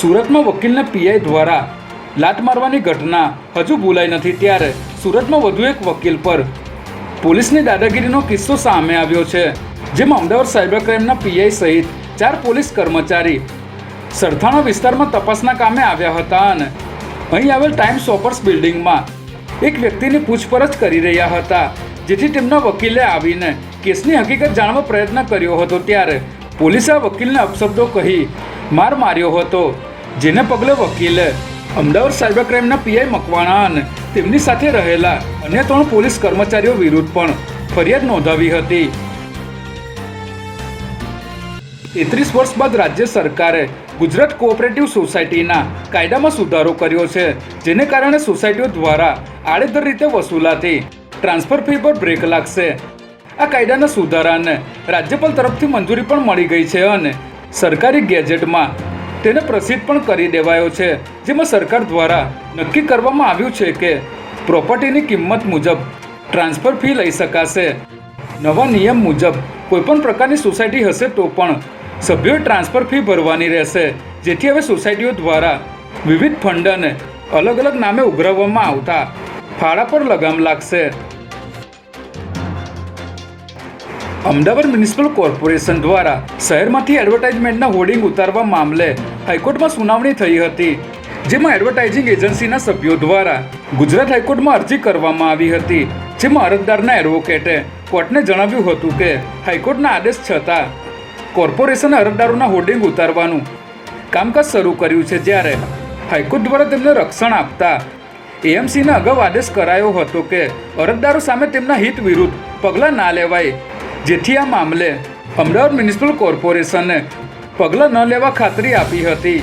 સુરતમાં વકીલને પીઆઈ દ્વારા લાત મારવાની ઘટના હજુ ભૂલાઈ નથી. ત્યારે સુરતમાં વધુ એક વકીલ પર પોલીસની દાદાગીરીનો કિસ્સો સામે આવ્યો છે, જેમાં અમદાવાદ સાયબર ક્રાઇમના પીઆઈ સહિત ચાર પોલીસ કર્મચારી સરથાણા વિસ્તારમાં તપાસના કામે આવ્યા હતા અને અહીં આવેલ ટાઈમ સોપર્સ બિલ્ડિંગમાં એક વ્યક્તિની પૂછપરછ કરી રહ્યા હતા, જેથી તેમના વકીલે આવીને કેસની હકીકત જાણવા પ્રયત્ન કર્યો હતો. ત્યારે પોલીસે આ વકીલને અપશબ્દો કહી માર માર્યો હતો. જેને પગલે વકીલે અમદાવાદ સાયબર ક્રાઇમના પીઆઈ મકવાણા અને તેમની સાથે રહેલા અન્ય ત્રણ પોલીસ કર્મચારીઓ વિરુદ્ધ પણ ફરિયાદ નોંધાવી હતી. તેત્રીસ વર્ષ બાદ રાજ્ય સરકારે ગુજરાત કોઓપરેટિવ સોસાયટીના કાયદામાં સુધારો કર્યો છે, જેને કારણે સોસાયટીઓ દ્વારા આડેધર રીતે વસૂલાતી ટ્રાન્સફર ફી પર બ્રેક લાગશે. આ કાયદાના સુધારાને રાજ્યપાલ તરફથી મંજૂરી પણ મળી ગઈ છે અને સરકારી ગેજેટમાં તેને પ્રસિદ્ધ પણ કરી દેવાયો છે. જેમાં સરકાર દ્વારા નક્કી કરવામાં આવ્યું છે કે પ્રોપર્ટીની કિંમત મુજબ ટ્રાન્સફર ફી લઈ શકાશે. નવા નિયમ મુજબ કોઈપણ પ્રકારની સોસાયટી હશે તો પણ સભ્યોએ ટ્રાન્સફર ફી ભરવાની રહેશે. જેથી હવે સોસાયટીઓ દ્વારા વિવિધ ફંડને અલગ અલગ નામે ઉઘરાવવામાં આવતા ફાળા પર લગામ લાગશે. અમદાવાદ મ્યુનિસિપલ કોર્પોરેશન દ્વારા શહેરમાંથી એડવર્ટાઇઝમેન્ટના હોર્ડિંગ ઉતારવા મામલે હાઈકોર્ટમાં સુનાવણી થઈ હતી, જેમાં એડવર્ટાઇઝિંગ એજન્સીના સભ્યો દ્વારા ગુજરાત હાઈકોર્ટમાં અરજી કરવામાં આવી હતી, જેમાં અરજદારના એડવોકેટે કોર્ટને જણાવ્યું હતું કે હાઈકોર્ટના આદેશ છતાં કોર્પોરેશને અરજદારોના હોર્ડિંગ ઉતારવાનું કામકાજ શરૂ કર્યું છે જ્યારે હાઈકોર્ટ દ્વારા તેમને રક્ષણ આપતા એએમસીને અગાઉ આદેશ કરાયો હતો કે અરજદારો સામે તેમના હિત વિરુદ્ધ પગલાં ના લેવાય જેથી આ મામલે અમદાવાદ મ્યુનિસિપલ કોર્પોરેશને પગલાં ન લેવા ખાતરી આપી હતી.